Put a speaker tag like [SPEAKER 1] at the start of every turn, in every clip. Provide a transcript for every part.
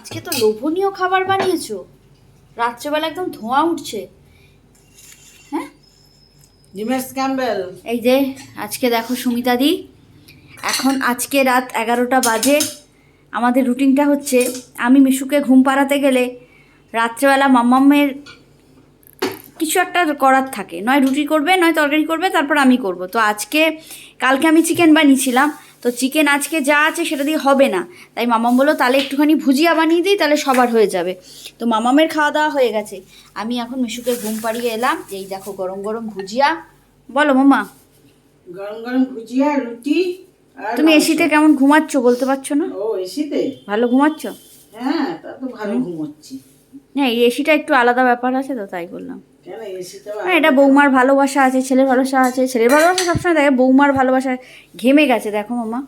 [SPEAKER 1] আজকে তো লোভনীয় খাবার বানিয়েছো। রাত্রেবেলা একদম ধোঁয়া উঠছে। হ্যাঁ?
[SPEAKER 2] জিমেস ক্যাম্বেল
[SPEAKER 1] এই যে আজকে দেখো সুমিতা দি। এখন আজকে রাত এগারোটা বাজে। আমাদের রুটিনটা হচ্ছে আমি মিশুকে ঘুম পাড়াতে গেলে রাত্রেবেলা মাম্মামের কিছু একটা করার থাকে। নয় রুটি করবে নয় তরকারি করবে তারপর আমি করব। তো আজকে কালকে আমি চিকেন বানিয়েছিলাম। তো চিকেন আজকে যা আছে সেটা দিয়ে হবে না। তাই মামাম বলল তাহলে একটুখানি ভুজিয়া বানিয়ে দিই তাহলে সবার হয়ে যাবে। তো মামামের খাওয়া দাওয়া হয়ে গেছে। আমি এখন মিশুকে ঘুম পাড়িয়ে এলাম। এই দেখো গরম গরম ভুজিয়া। বলো মামা।
[SPEAKER 2] গরম গরম ভুজিয়া রুটি
[SPEAKER 1] তুমি এসিতে কেমন ঘুমাচ্ছ বলতে পারছ না?
[SPEAKER 2] ও এসিতে?
[SPEAKER 1] ভালো ঘুমাচ্ছ?
[SPEAKER 2] হ্যাঁ তা তো ভালো ঘুমোচ্ছি।
[SPEAKER 1] হ্যাঁ এই এসিটা একটু আলাদা ব্যাপার আছে তো তাই বললাম। হ্যাঁ এটা বৌমার ভালোবাসা আছে ছেলের ভালোবাসা আছে ছেলের ভালোবাসা সবসময় দেখে বৌমার ভালোবাসা ঘেমে গেছে দেখো মামা।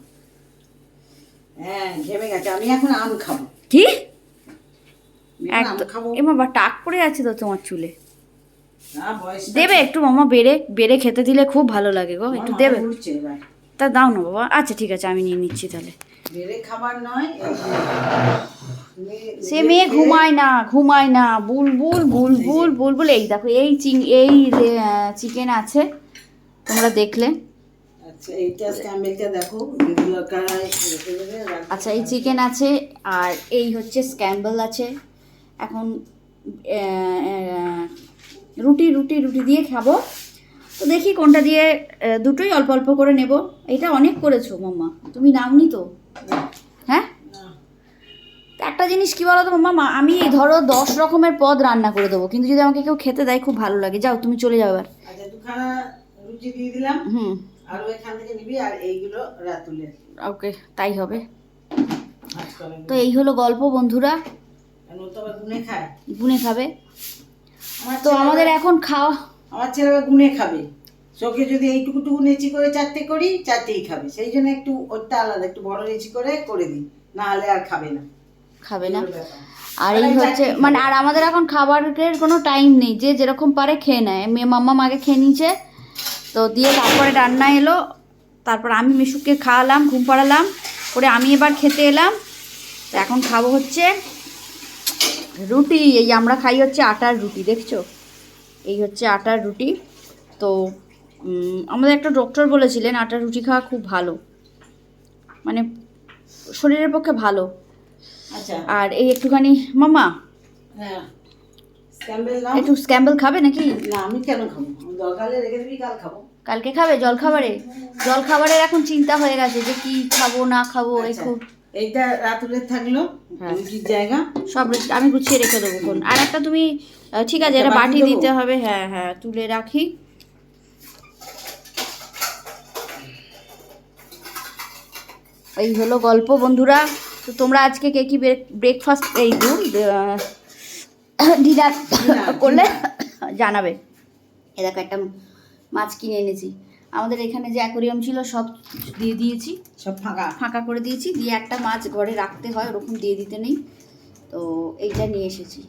[SPEAKER 2] হ্যাঁ ঘেমে গেছে আমি এখন আম খাব।
[SPEAKER 1] কি? একদম। এ বাবা টাক পড়ে আছে তো তোমার চুলে। দেবে একটু মামা বেড়ে বেড়ে খেতে দিলে খুব ভালো লাগে গো একটু দেবে। তা দাও না বাবা। আচ্ছা ঠিক আছে আমি নিয়ে নিচ্ছি তাহলে।
[SPEAKER 2] বেড়ে খাবার নয়
[SPEAKER 1] সে মেয়ে ঘুমায় না ঘুমায় না। বুলবুল বুলবুল বুলবুল এই দেখো এই চিং এই চিকেন আছে তোমরা দেখলে।
[SPEAKER 2] আচ্ছা
[SPEAKER 1] আচ্ছা এই চিকেন আছে আর এই হচ্ছে স্ক্যাম্বল আছে। এখন রুটি রুটি রুটি দিয়ে খাব। তো দেখি কোনটা দিয়ে দুটোই অল্প অল্প করে নেব। এটা অনেক করেছ মাম্মা। তুমি নাওনি তো? হ্যাঁ? একটা জিনিস কি বলো তো মামা আমি ধরো দশ রকমের পদ রান্না করে দেবো কিন্তু যদি আমাকে কেউ খেতে দেয় খুব ভালো লাগে। যাও তুমি চলে যাও এবার।
[SPEAKER 2] আচ্ছা রুটি দিয়ে দিলাম।
[SPEAKER 1] হুম।
[SPEAKER 2] আর এখান থেকে নিবি আর এইগুলো রাতুলের।
[SPEAKER 1] ওকে তাই হবে। তো এই হলো গল্প বন্ধুরা।
[SPEAKER 2] খায়।
[SPEAKER 1] গুনে খাবে। তো আমাদের এখন খাওয়া
[SPEAKER 2] আমার ছেলে আবার গুনে খাবে। চোখে যদি এইটুকু টুকু নেচি করে চারটে করি চারটেই খাবে। সেই জন্য একটু ওরটা আলাদা একটু বড় নেচি করে করে দিই। না হলে আর খাবে না।
[SPEAKER 1] খাবে না। আর এই হচ্ছে মানে আর আমাদের এখন খাবারের কোনো টাইম নেই। যে যেরকম পারে খেয়ে নেয়। মেয়ে মাম্মা মাকে খেয়ে নিয়েছে। তো দিয়ে তারপরে রান্না এলো। তারপর আমি মিশুকে খাওয়ালাম ঘুম পাড়ালাম। করে আমি এবার খেতে এলাম। তো এখন খাব হচ্ছে রুটি। এই আমরা খাই হচ্ছে আটার রুটি দেখছ? এই হচ্ছে আটার রুটি। তো আমাদের একটা ডক্টর বলেছিলেন আটার রুটি খাওয়া খুব ভালো। মানে শরীরের পক্ষে ভালো।
[SPEAKER 2] আচ্ছা।
[SPEAKER 1] আর এই একটুখানি মামা?
[SPEAKER 2] হ্যাঁ।
[SPEAKER 1] একটু স্ক্যাম্বল খাবে নাকি?
[SPEAKER 2] না আমি কেন খাব? দরকারে রেখে দিবি কাল খাব।
[SPEAKER 1] কালকে খাবে? জল খাবারে? জল খাবারের এখন চিন্তা হয়ে গেছে যে কি খাব না খাব এই
[SPEAKER 2] আচ্ছা,
[SPEAKER 1] খুব
[SPEAKER 2] এইটা রাতুলের থাকল
[SPEAKER 1] হ্যাঁ।
[SPEAKER 2] রুটির জায়গা।
[SPEAKER 1] সব আমি গুছিয়ে রেখে দেবো কোন আর একটা তুমি ঠিক আছে এটা
[SPEAKER 2] বাটি
[SPEAKER 1] দিতে হবে হ্যাঁ হ্যাঁ তুলে রাখি। এই হলো গল্প বন্ধুরা। তো তোমরা আজকে কে কি ব্রেকফাস্ট এই ডিনার করলে জানাবে। এ দেখো একটা মাছ কিনে এনেছি। আমাদের এখানে যে অ্যাকোরিয়াম ছিল সব দিয়ে দিয়েছি।
[SPEAKER 2] সব ফাঁকা?
[SPEAKER 1] ফাঁকা করে দিয়েছি। দিয়ে একটা মাছ ঘরে রাখতে হয় ওরকম দিয়ে দিতে নেই। তো এইটা নিয়ে এসেছি।